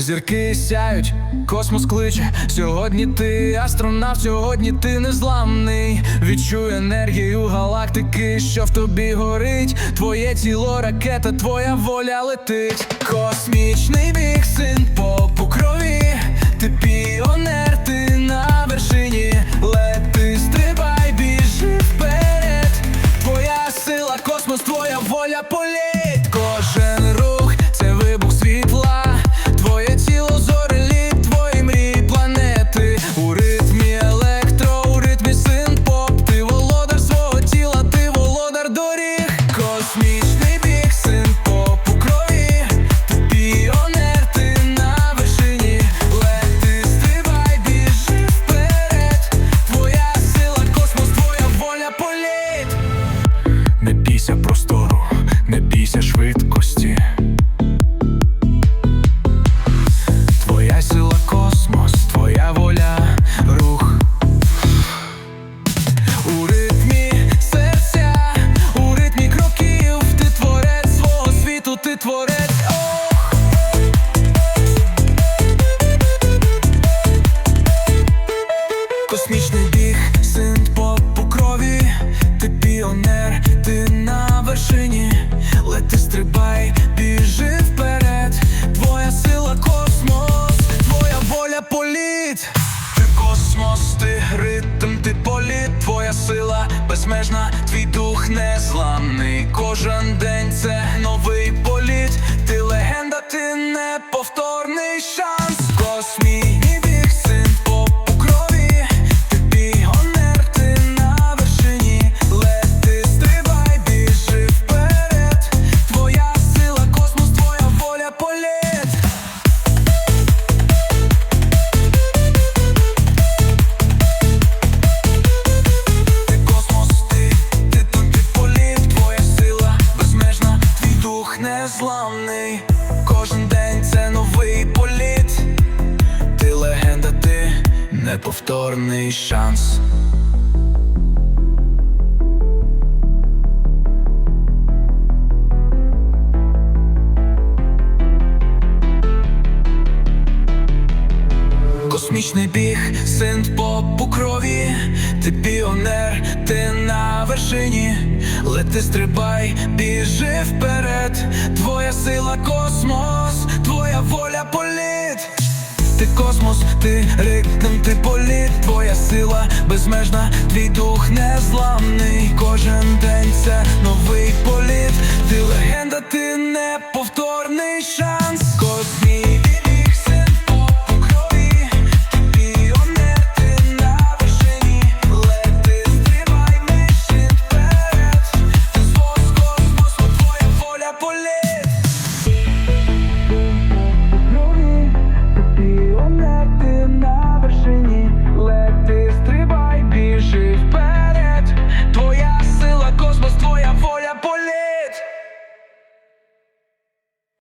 Зірки сяють, космос кличе. Сьогодні ти астронавт, сьогодні ти незламний. Відчуй енергію галактики, що в тобі горить. Твоє тіло ракета, твоя воля летить. Космічний біг, син по крові. Ти піонер, ти на вершині. Лети, стрибай, біжи вперед. Твоя сила, космос, твоя воля політ. Ти творець. Космічний біг, синт поп у крові, ти піонер, ти на вершині, лети стрибай, біжи вперед, твоя сила космос, твоя воля політ, ти космос, ти ритм, ти політ, твоя сила безмежна, твій дух незламний. Кожен день це новий неповторний шанс. Космічний біг, син поп у крові, ти піонер, ти на вершині, лети, стрибай, біжи вперед. Твоя сила, космос, твоя воля, політ, твоя сила безмежна, твій дух незламний. Кожен неповторний шанс. Космічний біг, синт поп у крові, ти піонер, ти на вершині, лети стрибай, біжи вперед, твоя сила космос, твоя воля політ. Ти космос, ти ритм, ти політ, твоя сила безмежна, твій дух незламний. Кожен день це новий політ, ти легенда, ти не